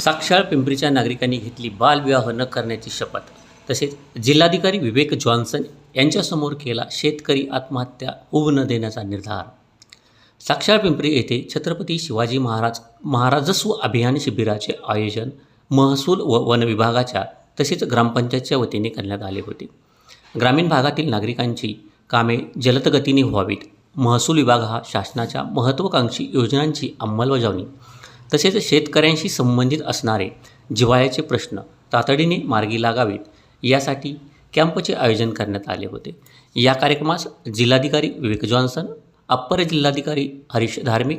साक्षाळ पिंपरीच्या नागरिकांनी घेतली बालविवाह न करण्याची शपथ. तसेच जिल्हाधिकारी विवेक जॉन्सन यांच्यासमोर केला शेतकरी आत्महत्या होऊ न देण्याचा निर्धार. साक्षाळ पिंपरी येथे छत्रपती शिवाजी महाराज महाराजस्व अभियान शिबिराचे आयोजन महसूल व वन विभागाच्या तसेच ग्रामपंचायतच्या वतीने करण्यात आले होते. ग्रामीण भागातील नागरिकांची कामे जलदगतीने व्हावीत. महसूल विभाग हा शासनाच्या महत्त्वाकांक्षी योजनांची अंमलबजावणी तसेच शेतकऱ्यांशी संबंधित असणारे जिव्हाळ्याचे प्रश्न तातडीने मार्गी लागावेत यासाठी कॅम्पचे आयोजन करण्यात आले होते. या कार्यक्रमास जिल्हाधिकारी विवेक जॉन्सन अप्पर जिल्हाधिकारी हरीश धार्मिक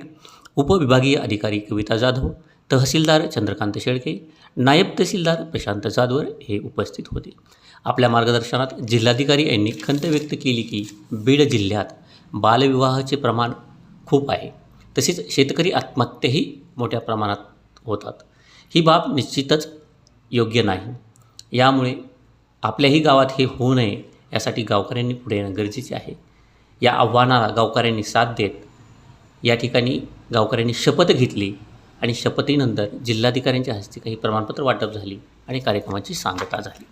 उपविभागीय अधिकारी कविता जाधव तहसीलदार चंद्रकांत शेळके नायब तहसीलदार प्रशांत जाधवर हे उपस्थित होते. आपल्या मार्गदर्शनात जिल्हाधिकारी यांनी खंत व्यक्त केली की बीड जिल्ह्यात बालविवाहाचे प्रमाण खूप आहे. तसेच शेतकरी आत्महत्याही मोठ्या प्रमाणात होतात. ही बाब निश्चितच योग्य नाही. यामुळे आपल्याही गावात हे होऊ नये यासाठी गावकऱ्यांनी पुढे येणं गरजेचे आहे. या आव्हानाला गावकऱ्यांनी साथ देत या ठिकाणी गावकऱ्यांनी शपथ घेतली आणि शपथीनंतर जिल्हाधिकाऱ्यांच्या हस्ते काही प्रमाणपत्र वाटप झाली आणि कार्यक्रमाची सांगता झाली.